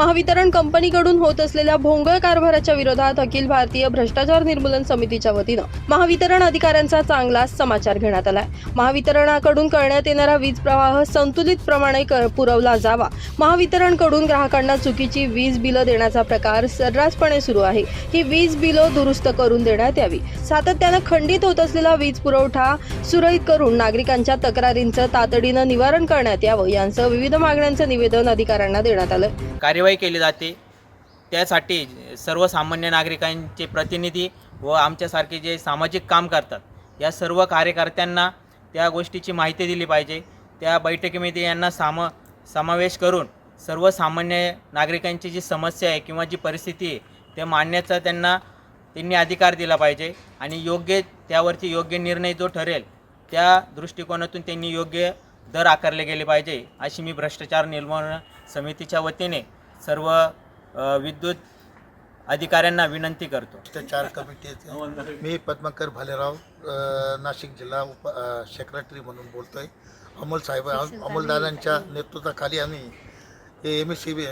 महावितरण कंपनीकडून होत असलेल्या भोंगळ कारभाराच्या विरोधात अखिल भारतीय भ्रष्टाचार निर्मूलन समितीच्या वतीनं महावितरण अधिकाऱ्यांचा चांगला समाचार घेण्यात आलाय. महावितरणाकडून करण्यात येणारा वीज प्रवाह संतुलित प्रमाणे क- पुरवला जावा. महावितरणकडून ग्राहकांना चुकीची वीज बिलं देण्याचा प्रकार सर्रासपणे सुरू आहे. ही वीज बिलं दुरुस्त करून देण्यात यावी. सातत्यानं खंडित होत असलेला वीज पुरवठा सुरळीत करून नागरिकांच्या तक्रारींचं तातडीनं निवारण करण्यात यावं यांचं विविध मागण्यांचं निवेदन अधिकाऱ्यांना देण्यात आलं कार्यवाही केली जाते. त्यासाठी सर्वसामान्य नागरिकांचे प्रतिनिधी व आमच्यासारखे जे सामाजिक काम करतात या सर्व कार्यकर्त्यांना त्या गोष्टीची माहिती दिली पाहिजे. त्या बैठकीमध्ये यांना साम समावेश करून सर्वसामान्य नागरिकांची जी समस्या आहे किंवा जी परिस्थिती आहे ते मांडण्याचा त्यांना त्यांनी अधिकार दिला पाहिजे. आणि योग्य त्यावरती योग्य निर्णय जो ठरेल त्या दृष्टिकोनातून त्यांनी योग्य दर आकारले गेले पाहिजे अशी मी भ्रष्टाचार निर्मूलन समितीच्या वतीने सर्व विद्युत अधिकाऱ्यांना विनंती करतो. भ्रष्टाचार कमिटीचे मी पद्माकर भालेराव नाशिक जिल्हा उप सेक्रेटरी म्हणून बोलतोय. अमोल साहेब अमोलदादांच्या नेतृत्वाखाली आम्ही एम एस सी बी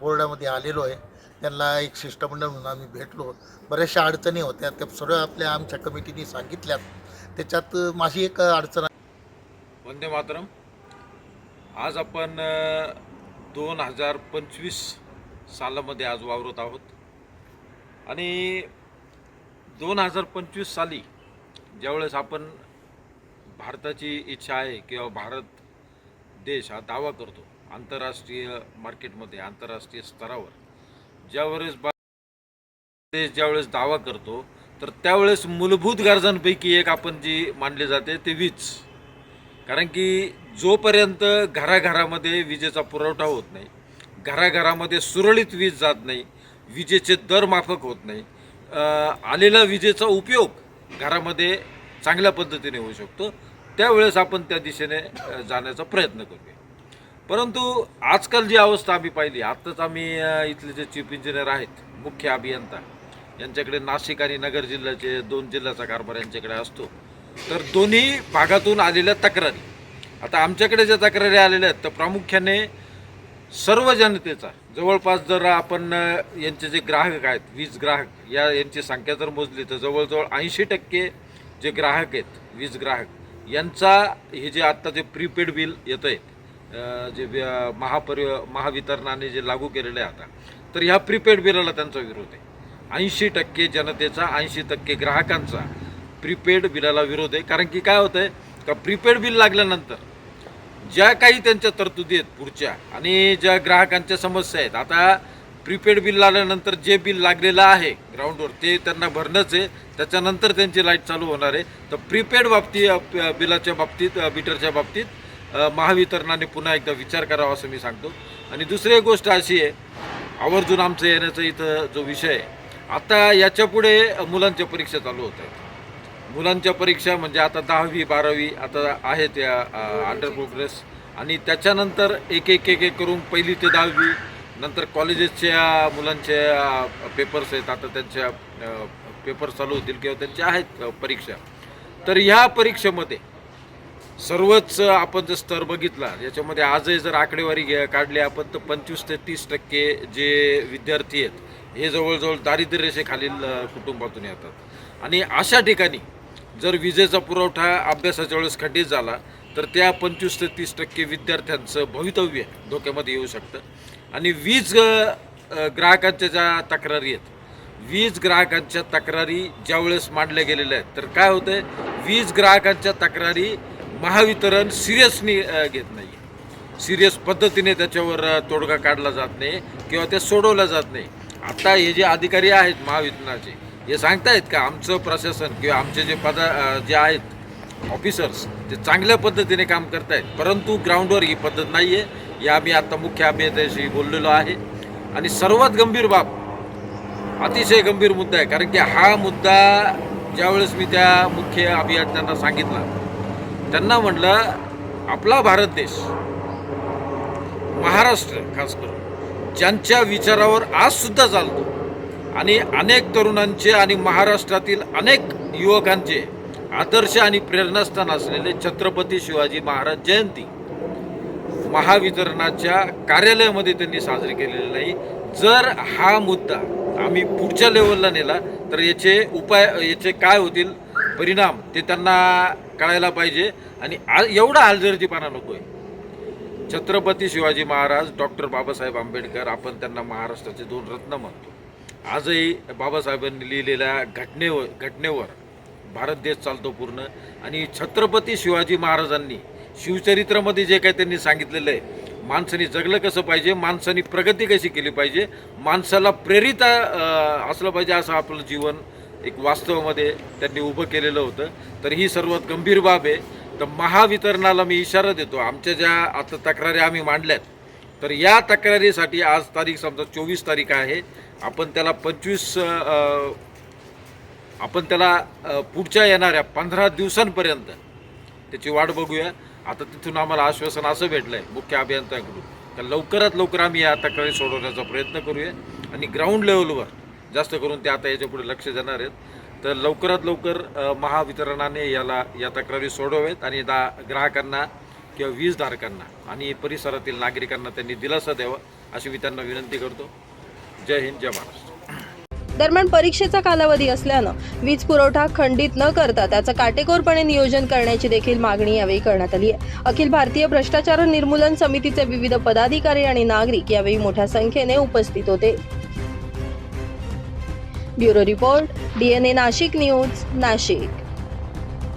बोर्डामध्ये आलेलो आहे. त्यांना एक शिष्टमंडळ म्हणून आम्ही भेटलो. बऱ्याचशा अडचणी होत्या. त्या सर्व आपल्या आमच्या कमिटीने सांगितल्यात. त्याच्यात माझी एक अडचण वंदे मातरम. आज आपण दोन हजार पंचवीस सालामध्ये आज वावरत आहोत. आणि दोन हजार पंचवीस साली ज्यावेळेस आपण भारताची इच्छा आहे किंवा भारत देश हा दावा करतो आंतरराष्ट्रीय मार्केटमध्ये आंतरराष्ट्रीय स्तरावर ज्यावेळेस बा देश ज्यावेळेस दावा करतो तर त्यावेळेस मूलभूत गरजांपैकी एक आपण जी मानली जाते ते वीज. कारण की जोपर्यंत घराघरामध्ये विजेचा पुरवठा होत नाही घराघरामध्ये सुरळीत वीज जात नाही विजेचे दर माफक होत नाही आलेला विजेचा उपयोग घरामध्ये चांगल्या पद्धतीने होऊ शकतो त्यावेळेस आपण त्या दिशेने जाण्याचा प्रयत्न करूया. परंतु आजकाल जी अवस्था आम्ही पाहिली आत्ताच आम्ही इथले जे चीफ इंजिनियर आहेत मुख्य अभियंता यांच्याकडे नाशिक आणि नगर जिल्ह्याचे दोन जिल्ह्याचा कारभार यांच्याकडे असतो तर दोन्ही भागातून आलेल्या तक्रारी आता आमच्याकडे ज्या तक्रारी आलेल्या आहेत तर प्रामुख्याने सर्व जनतेचा जवळपास जर आपण यांचे जे ग्राहक आहेत वीज ग्राहक या यांची संख्या जर मोजली तर जवळजवळ ऐंशी टक्के जे ग्राहक आहेत वीज ग्राहक यांचा हे जे आत्ता जे प्रीपेड बिल येतं आहे जे व्य- महापरि महावितरणाने जे लागू केलेलं आहे आता तर ह्या प्रीपेड बिलाला त्यांचा विरोध आहे. ऐंशी टक्के जनतेचा ऐंशी टक्के ग्राहकांचा प्रीपेड बिलाला विरोध आहे. कारण की काय होतं आहे का प्रीपेड बिल लागल्यानंतर ज्या काही त्यांच्या तरतुदी आहेत पुढच्या आणि ज्या ग्राहकांच्या समस्या आहेत आता प्रीपेड बिल लागल्यानंतर जे बिल लागलेलं आहे ग्राउंडवर ते त्यांना भरणंच आहे. त्याच्यानंतर त्यांची लाइट चालू होणार आहे. तर प्रीपेड बाबती बिलाच्या बाबतीत मीटरच्या बाबतीत महावितरणाने पुन्हा एकदा विचार करावा असं मी सांगतो. आणि दुसरी एक गोष्ट अशी आहे आवर्जून आमचं येण्याचा इथं जो विषय आहे आता याच्यापुढे मुलांच्या परीक्षा चालू होत आहेत. मुलांच्या परीक्षा म्हणजे आता दहावी बारावी आता आहेत या अंडर प्रोग्रेस आणि त्याच्यानंतर एक एक एक एक करून पहिली ते दहावी नंतर कॉलेजेसच्या मुलांच्या पेपर्स आहेत. आता त्यांच्या पेपर चालू होतील किंवा त्यांच्या आहेत परीक्षा. तर ह्या परीक्षेमध्ये सर्वच आपण जर स्तर बघितला याच्यामध्ये आजही जर आकडेवारी घ्या काढली आपण तर पंचवीस ते तीस टक्के जे विद्यार्थी आहेत हे जवळजवळ दारिद्र्य रेषेखालील कुटुंबातून येतात. आणि अशा ठिकाणी जर विजेचा पुरवठा अभ्यासाच्या वेळेस खंडित झाला तर त्या पंचवीस ते तीस टक्के विद्यार्थ्यांचं भवितव्य धोक्यामध्ये येऊ शकतं. आणि वीज ग्राहकांच्या ज्या तक्रारी आहेत वीज ग्राहकांच्या तक्रारी ज्यावेळेस मांडल्या गेलेल्या आहेत तर काय होतंय? वीज ग्राहकांच्या तक्रारी महावितरण सिरियसनी घेत नाही सिरियस पद्धतीने त्याच्यावर तोडगा काढला जात नाही किंवा ते सोडवलं जात नाही. आता हे जे अधिकारी आहेत महावितरणाचे हे सांगतायत का आमचं प्रशासन किंवा आमचे जे पद जे आहेत ऑफिसर्स ते चांगल्या पद्धतीने काम करतायत. परंतु ग्राउंडवर ही पद्धत नाही आहे या आम्ही आता मुख्य अभियंत्याशी बोललेलो आहे. आणि सर्वात गंभीर बाब अतिशय गंभीर मुद्दा आहे. कारण की हा मुद्दा ज्यावेळेस मी त्या मुख्य अभियंत्यांना सांगितला त्यांना म्हटलं आपला भारत देश महाराष्ट्र खास करून ज्यांच्या विचारावर आजसुद्धा चालतो आणि अनेक तरुणांचे आणि महाराष्ट्रातील अनेक युवकांचे आदर्श आणि प्रेरणास्थान असलेले छत्रपती शिवाजी महाराज जयंती महावितरणाच्या कार्यालयामध्ये त्यांनी साजरी केलेली नाही. जर हा मुद्दा आम्ही पुढच्या लेवलला नेला तर याचे उपाय याचे काय होतील? परिणाम ते त्यांना कळायला पाहिजे. आणि आ एवढा हलगर्जीपणा नको आहे छत्रपती शिवाजी महाराज डॉक्टर बाबासाहेब आंबेडकर आपण त्यांना महाराष्ट्राचे दोन रत्न म्हणतो. आजही बाबासाहेबांनी लिहिलेल्या घटनेवर घटनेवर भारत देश चालतो पूर्ण. आणि छत्रपती शिवाजी महाराजांनी शिवचरित्रामध्ये जे काही त्यांनी सांगितलेलं आहे माणसाने जगलं कसं पाहिजे माणसाने प्रगती कशी केली पाहिजे माणसाला प्रेरित असलं पाहिजे असं आपलं जीवन एक वास्तवामध्ये त्यांनी उभं केलेलं होतं. तर ही सर्वात गंभीर बाब आहे. तर महावितरणाला मी इशारा देतो. आमच्या ज्या आता तक्रारी आम्ही मांडल्यात तर या तक्रारीसाठी आज तारीख समजा चोवीस तारीख आहे. आपण त्याला पंचवीस आपण त्याला पुढच्या येणाऱ्या पंधरा दिवसांपर्यंत त्याची वाट बघूया. आता तिथून आम्हाला आश्वासन असं भेटलं आहे मुख्य अभियंत्याकडून तर लवकरात लवकर आम्ही या तक्रारी सोडवण्याचा प्रयत्न करूया. आणि ग्राउंड लेवलवर जास्त करून ते आता याच्यापुढे लक्ष देणार आहेत. तर लवकरात लवकर महावितरणाने याला या तक्रारी सोडवेत आणि दा ग्राहकांना किंवा वीजधारकांना आणि परिसरातील नागरिकांना त्यांनी दिलासा द्यावा अशी मी त्यांना विनंती करतो. जय हिंद जय महाराष्ट्र. दरम्यान परीक्षेचा कालावधी असल्यानं वीज पुरवठा खंडित न करता त्याचं काटेकोरपणे नियोजन करण्याची देखील मागणी यावेळी करण्यात आली आहे. अखिल भारतीय भ्रष्टाचार निर्मूलन समितीचे विविध पदाधिकारी आणि नागरिक यावेळी मोठ्या संख्येने उपस्थित होते. Bureau report DNA Nashik news Nashik.